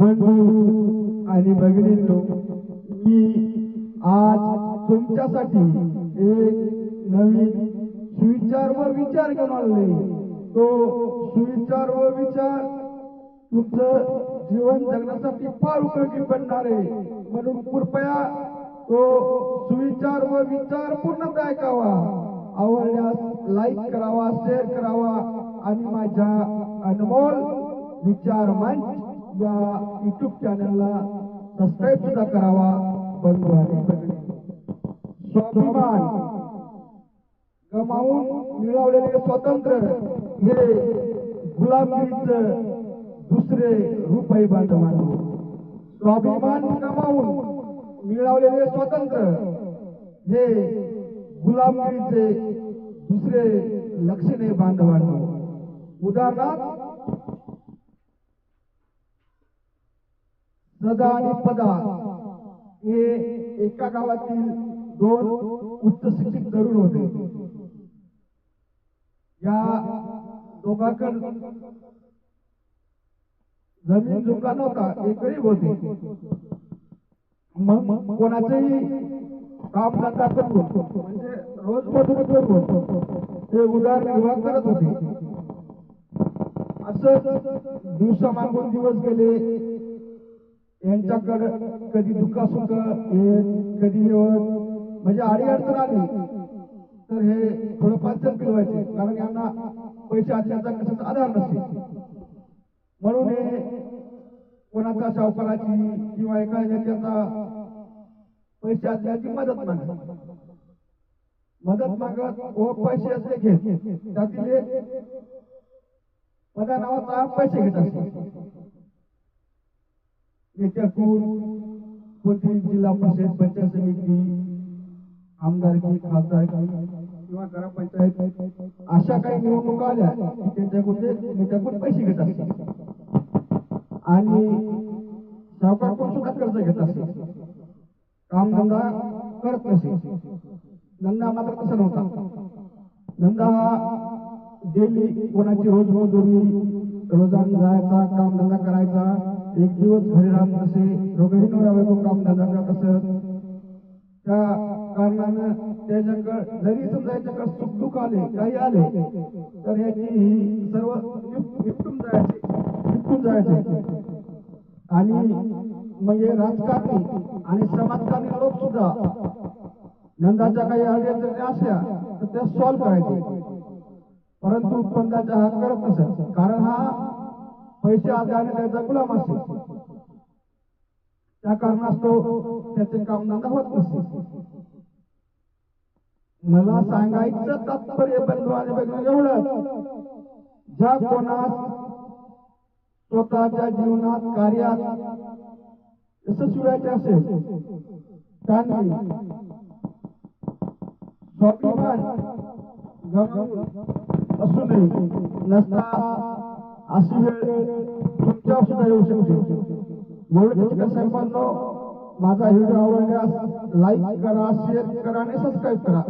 बंधू आणि भगिनींनो मी आज तुमच्यासाठी एक नवीन सुविचार व विचार घेऊन आले तो सुविचार व विचार तुमचं जीवन जगण्यासाठी फार उपयोगी पडणार आहे. म्हणून कृपया तो सुविचार व विचार पूर्णतः ऐकावा. आवडल्यास लाईक करावा शेअर करावा आणि माझ्या अनमोल विचार मंच या युट्यूब चॅनलला सबस्क्राईब सुद्धा करावा बंधू आणि स्वाभिमान गमावून मिळवलेले स्वातंत्र्य हे गुलामगिरीच दुसरे रूप आहे बांधवांनो. स्वाभिमान गमावून मिळवलेले स्वातंत्र्य हे गुलामगिरीचे दुसरे लक्षण आहे बांधवांनो. उदाहरणार्थ सदा आणि पदा हे एका गावातील दोन उच्च शिक्षित तरुण होते. या दोघांकड जमीन झुका नव्हता एकही होते. मग कोणाचंही काम धंदा करून म्हणजे रोज मजुरी करून ते उदारनिर्वाह करत होते. असं दिवसा मागून दिवस गेले. यांच्याकडे कधी दुःख सुख कधी म्हणजे आडी अडचण आली तर हे थोडं पाचन पिलवायचे कारण यांना पैसे असल्याचा कशाचा आधार नसते म्हणून हे कोणाचा सावकाराची किंवा एका नेत्याचा पैसे असल्याची मदत मागत मदत मागत व पैसे असले घेत त्यातील पदा नावाचा पैसे घेत असतात नेत्याकडून कोणती जिल्हा परिषद पंचायत समिती आमदारकी खासदारकी किंवा ग्रामपंचायत अशा काही निवडणुका आल्या की त्यांच्याकडून ते नेत्याकडून पैसे घेत असतात आणि सावकारकडून सुद्धा कर्ज घेत असतात कामधंदा करत नसे धंदा मात्र तसा नव्हता. धंदा हा डेली कोणाची रोज रोज रोजान जायचा कामधंदा करायचा एक दिवस घरी राहत नसे दोघंही नवरा बायको कामधंदा करत असत. त्या कारणानं त्याच्याकडे जरी समजा याच्याकडे सुख दुःख आले काही आले तर याची ही सर्व निपटून जायचे निपटून जायचे. आणि म्हणजे राजकारणी आणि समाजकारणी लोक सुद्धा नंदाच्या काही अडचणी असल्या तर त्या सॉल्व्ह करायचे. परंतु पंदाचा हा करत नसत कारण हा पैसे आधाराने त्याचा गुलाम असेल त्या कारणास्तव त्याचे कामधंदा होत नसते मला सांगायचं तात्पर्य बंधू आणि बघणं एवढं ज्या कोणास स्वतःच्या जीवनात कार्यात यशस्वी व्हायचे असेल त्यांनी स्वाभिमान असू नये. नसता अशी वेळ तुमच्यावर सुद्धा येऊ शकते. एवढं तुमच्या साहेबांनो? माझा व्हिडिओ आवडल्यास लाईक करा शेअर करा आणि सबस्क्राईब करा.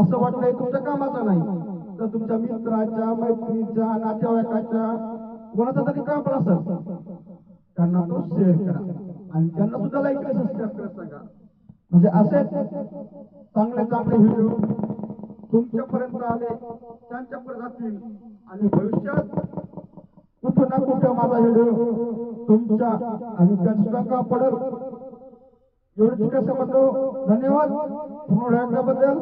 असं वाटलंय तुमच्या कामाचं नाही तर तुमच्या मित्राच्या मैत्रिणीच्या नातेवाईकाच्या कोणाचा तरी काम पण असेल त्यांना तो शेअर करा. आणि त्यांना सुद्धा लाईक आणि सबस्क्राईब करत सांगा. म्हणजे असे चांगले चांगले व्हिडिओ तुमच्यापर्यंत आले त्यांच्यापर्यंत जातील आणि भविष्यात कुठं ना कुठं माझा व्हिडिओ तुमच्या आणि त्यांच्या पडल? पडेल कसं म्हणतो? धन्यवाद. पूर्ण ऐकल्याबद्दल